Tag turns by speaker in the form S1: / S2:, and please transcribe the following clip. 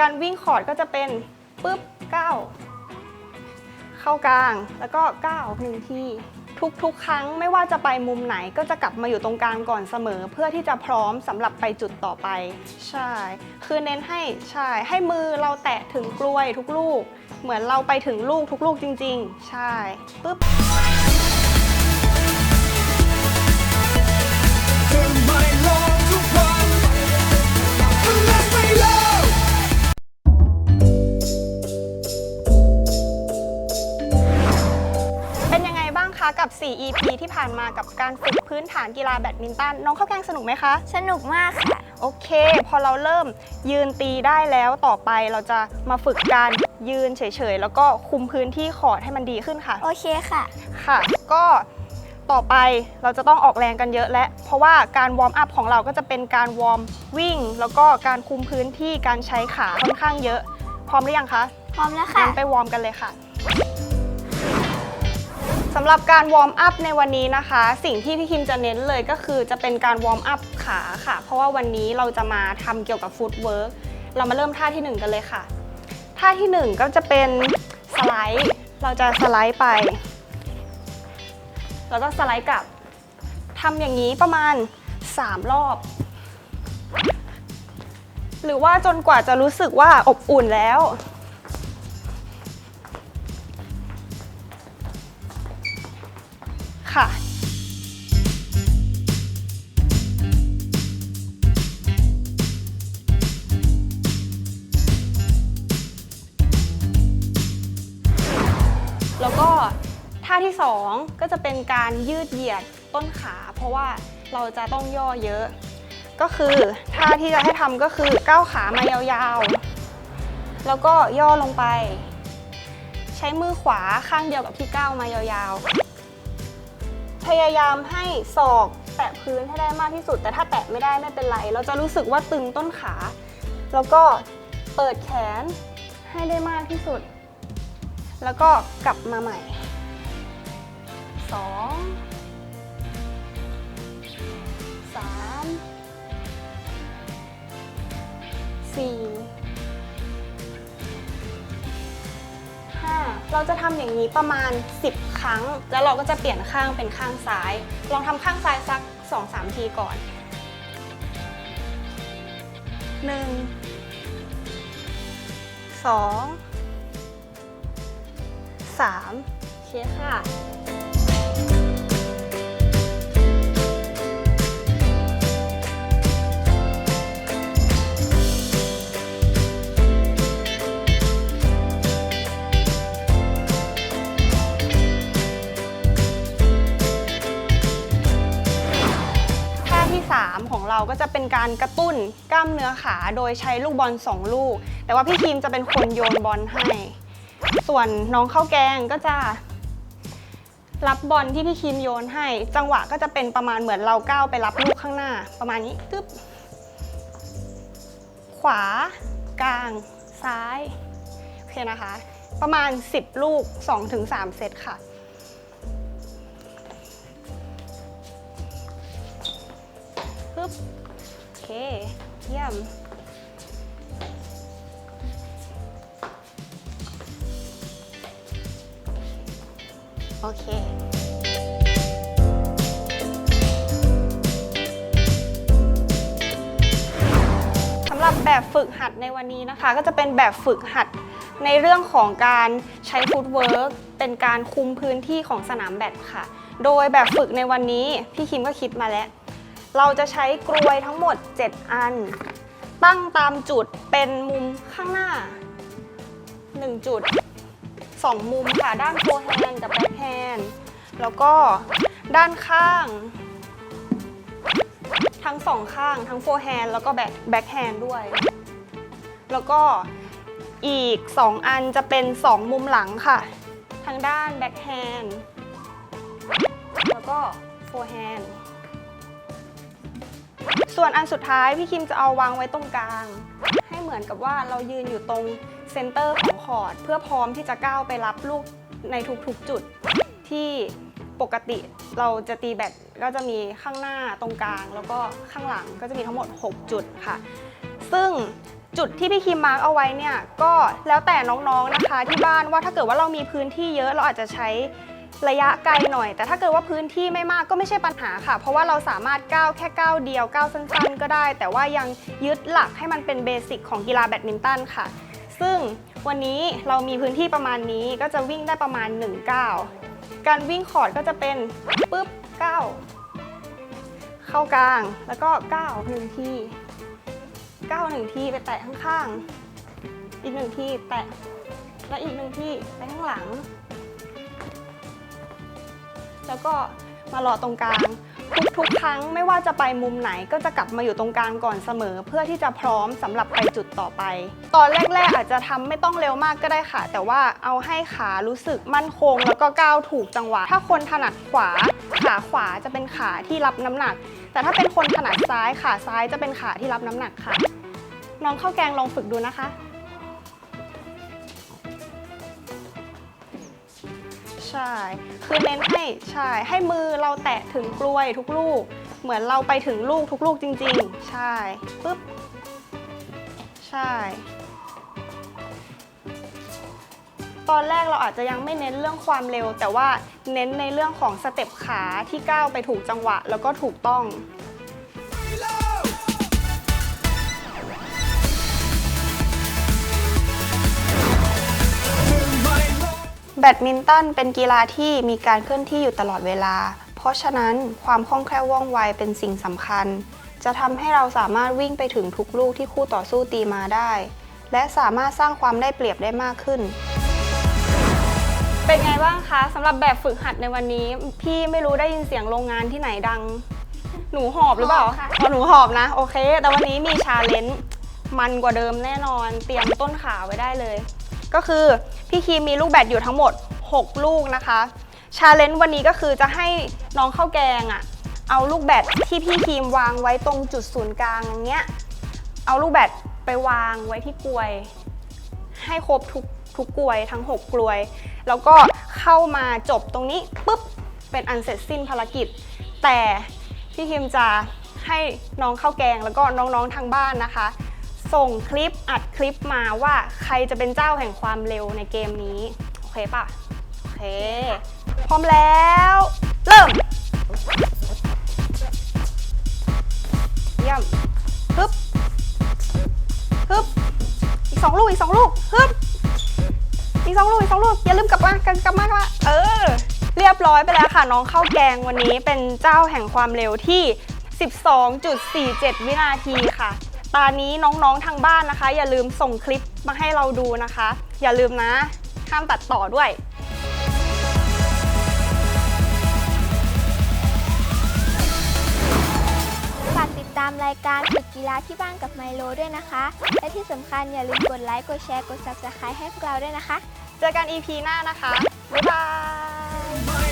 S1: การวิ่งคอร์ดก็จะเป็นปึ๊บก้าวเข้ากลางแล้วก็ก้าวหนึ่งทีทุกๆ ครั้งไม่ว่าจะไปมุมไหนก็จะกลับมาอยู่ตรงกลางก่อนเสมอ เพื่อที่จะพร้อมสำหรับไปจุดต่อไป ใช่ คือเน้นให้ใช่ ให้มือเราแตะถึงกล้วยทุกลูก เหมือนเราไปถึงลูกทุกลูกจริง ๆ ใช่ปึ๊บ
S2: เธอไม่
S1: ยังไงบ้างคะกับ 4 EP ที่ผ่านมากับการฝึกพื้นฐานกีฬาแบดมินตันน้องข้าวแกงสนุกไหมคะ
S3: สนุกมากค่ะ
S1: โอเค พอเราเริ่มยืนตีได้แล้วต่อไปเราจะมาฝึกการยืนเฉยๆ แล้วก็คุมพื้นที่คอร์ดให้มันดีขึ้นค่ะ
S3: โอเคค่ะ
S1: ค่ะ ก็ต่อไปเราจะต้องออกแรงกันเยอะและ เพราะว่าการวอร์มอัพของเราก็จะเป็นการวอร์มวิ่ง แล้วก็การคุมพื้นที่การใช้ขาค่อนข้างเยอะ พร้อมหรือยังคะ
S3: พร้อมแล้วค่ะ
S1: งั้นไปวอร์มกันเลยค่ะ สำหรับการวอร์มอัพในวันนี้นะคะ สิ่งที่พี่คิมจะเน้นเลยก็คือจะเป็นการวอร์มอัพขาค่ะ เพราะว่าวันนี้เราจะมาทำเกี่ยวกับฟุตเวิร์กเรามาเริ่มท่าที่ 1 กันเลยค่ะ ท่าที่ 1 ก็จะเป็นสไลด์ เราจะสไลด์ไป แล้วก็สไลด์กลับทำอย่างนี้ประมาณ 3 รอบ หรือว่าจนกว่าจะรู้สึกว่าอบอุ่นแล้ว ค่ะ แล้วก็ท่าที่ 2 ก็จะเป็นการยืดเหยียดต้นขา เพราะว่าเราจะต้องย่อเยอะ ก็คือท่าที่จะให้ทำก็คือก้าวขามายาวๆ แล้วก็ย่อลงไป ใช้มือขวาข้างเดียวกับที่ก้าวมายาวๆ ยายามให้ศอกแตะพื้นให้ได้มากที่สุด แต่ถ้าแตะไม่ได้ไม่เป็นไร เราจะรู้สึกว่าตึงต้นขา แล้วก็เปิดแขนให้ได้มากที่สุด แล้วก็กลับมาใหม่สองสามสี่ห้าเราจะทำอย่างนี้ประมาณ 10 รั้ง แล้วเราก็จะเปลี่ยนข้างเป็นข้างซ้าย ลองทำข้างซ้ายสัก 2-3 ทีก่อนหนึ่งสองสามโอเคค่ะ 3 ของเราก็จะเป็นการกระตุ้นกล้ามเนื้อขาโดยใช้ลูกบอล 2 ลูก แต่ว่าพี่ทีมจะเป็นคนโยนบอลให้ ส่วนน้องข้าวแกงก็จะ รับบอลที่พี่คิมโยนให้ จังหวะก็จะเป็นประมาณเหมือนเราก้าวไปรับลูกข้างหน้า ประมาณนี้ตึ๊บขวากลาง ซ้าย โอเคนะคะ ประมาณ 10 ลูก 2-3 เซตค่ะ เคเยี่ยม โอเคสำหรับแบบฝึกหัดในวันนี้นะคะ ก็จะเป็นแบบฝึกหัดในเรื่องของการใช้ฟุตเวิร์กเป็นการคุมพื้นที่ของสนามแบดค่ะ โดยแบบฝึกในวันนี้ พี่คิมก็คิดมาแล้ว เราจะใช้กลวยทั้งหมด 7 อัน ตั้งตามจุดเป็นมุมข้างหน้า 1 จุด 2 มุมค่ะ ด้านโฟร์แฮนด์กับแบ็คแฮนด์แล้วก็ด้านข้าง ทั้งสองข้างทั้งโฟร์แฮนด์แล้วก็แบ็คแบ็คแฮนด์ด้วย แล้วก็อีก 2 อันจะเป็น 2 มุมหลังค่ะ ทางด้านแบ็คแฮนด์แล้วก็โฟร์แฮนด์ ส่วนอันสุดท้ายพี่คิมจะเอาวางไว้ตรงกลาง ให้เหมือนกับว่าเรายืนอยู่ตรงเซนเตอร์ของคอร์ดเพื่อพร้อมที่จะก้าวไปรับลูกในทุกๆจุดที่ปกติเราจะตีแบตก็จะมีข้างหน้าตรงกลาง แล้วก็ข้างหลังก็จะมีทั้งหมด 6 จุดค่ะ ซึ่งจุดที่พี่คิมมาร์กเอาไว้เนี่ยก็แล้วแต่น้องๆนะคะที่บ้านว่าถ้าเกิดว่าเรามีพื้นที่เยอะเราอาจจะใช้ ระยะไกลหน่อย แต่ถ้าเกิดว่าพื้นที่ไม่มากก็ไม่ใช่ปัญหาค่ะ เพราะว่าเราสามารถก้าวแค่ก้าวเดียวก้าวสั้นๆ ก็ได้ แต่ว่ายังยึดหลักให้มันเป็นเบสิกของกีฬาแบดมินตันค่ะ ซึ่งวันนี้เรามีพื้นที่ประมาณนี้ก็จะวิ่งได้ประมาณ1ก้าวการวิ่งคอร์ดก็จะเป็นปุ๊บก้าวเข้ากลางแล้วก็ก้าวหนึ่งทีก้าวหนึ่งทีไปแตะข้างๆอีกหนึ่งทีแตะและอีกหนึ่งทีไปข้างหลัง แล้วก็มารอตรงกลาง ทุกๆ ครั้งไม่ว่าจะไปมุมไหนก็จะกลับมาอยู่ตรงกลางก่อนเสมอ เพื่อที่จะพร้อมสำหรับไปจุดต่อไป ตอนแรกๆ อาจจะทำไม่ต้องเร็วมากก็ได้ค่ะ แต่ว่าเอาให้ขารู้สึกมั่นคง แล้วก็ก้าวถูกจังหวะ ถ้าคนถนัดขวา ขาขวาจะเป็นขาที่รับน้ำหนัก แต่ถ้าเป็นคนถนัดซ้ายขาซ้ายจะเป็นขาที่รับน้ำหนักค่ะ น้องข้าวแกงลองฝึกดูนะคะ ใช่ คือเน้นให้ใช่ ให้มือเราแตะถึงกลวยทุกลูก เหมือนเราไปถึงลูกทุกลูกจริง ๆ ใช่ปึ๊บใช่ ตอนแรกเราอาจจะยังไม่เน้นเรื่องความเร็ว แต่ว่าเน้นในเรื่องของสเต็ปขาที่ก้าวไปถูกจังหวะ แล้วก็ถูกต้อง แบดมินตันเป็นกีฬาที่มีการเคลื่อนที่อยู่ตลอดเวลา เพราะฉะนั้นความคล่องแคล่วว่องไวเป็นสิ่งสำคัญ จะทำให้เราสามารถวิ่งไปถึงทุกลูกที่คู่ต่อสู้ตีมาได้ และสามารถสร้างความได้เปรียบได้มากขึ้น เป็นไงบ้างคะสำหรับแบบฝึกหัดในวันนี้ พี่ไม่รู้ได้ยินเสียงโรงงานที่ไหนดัง หนูหอบหรือเปล่า
S3: หอบค่ะ
S1: อ๋อหนูหอบนะ โอเค แต่วันนี้มีชาเลนจ์มันกว่าเดิมแน่นอน เตรียมต้นขาไว้ได้เลย ก็คือพี่คีมมีลูกแบดอยู่ทั้งหมด 6 ลูกนะคะชาเลนจ์วันนี้ก็คือจะให้น้องข้าวแกงอะเอาลูกแบดที่พี่คีมวางไว้ตรงจุดศูนย์กลางอย่างเงี้ยเอาลูกแบดไปวางไว้ที่กลวย ให้ครบทุกทุกกลวยทั้ง 6 กลวย แล้วก็เข้ามาจบตรงนี้ปุ๊บเป็นอันเสร็จสิ้นภารกิจ แต่พี่คิมจะให้น้องข้าวแกงแล้วก็น้องๆทางบ้านนะคะ ส่งคลิปอัดคลิปมาว่าใครจะเป็นเจ้าแห่งความเร็วในเกมนี้ โอเคปะโอเค พร้อมแล้ว เริ่ม เยี่ยมฮึบฮึบอีกสองลูกอีกสองลูกฮึบอีกสองลูกอีกสองลูกอย่าลืมกลับมากลับกลับมากลับมาเออ เรียบร้อยไปแล้วค่ะ น้องข้าวแกงวันนี้เป็นเจ้าแห่งความเร็วที่ 12.47 วินาทีค่ะ ตอนนี้น้องๆทางบ้านนะคะ อย่าลืมส่งคลิปมาให้เราดูนะคะ อย่าลืมนะห้ามตัดต่อด้วย
S3: ฝากติดตามรายการฝึกกีฬาที่บ้านกับไมโลด้วยนะคะ และที่สำคัญอย่าลืมกดไลค์ กดแชร์ กด Subscribe ให้พวกเราด้วยนะคะ
S1: เจอกัน EP หน้านะคะ บ๊ายบาย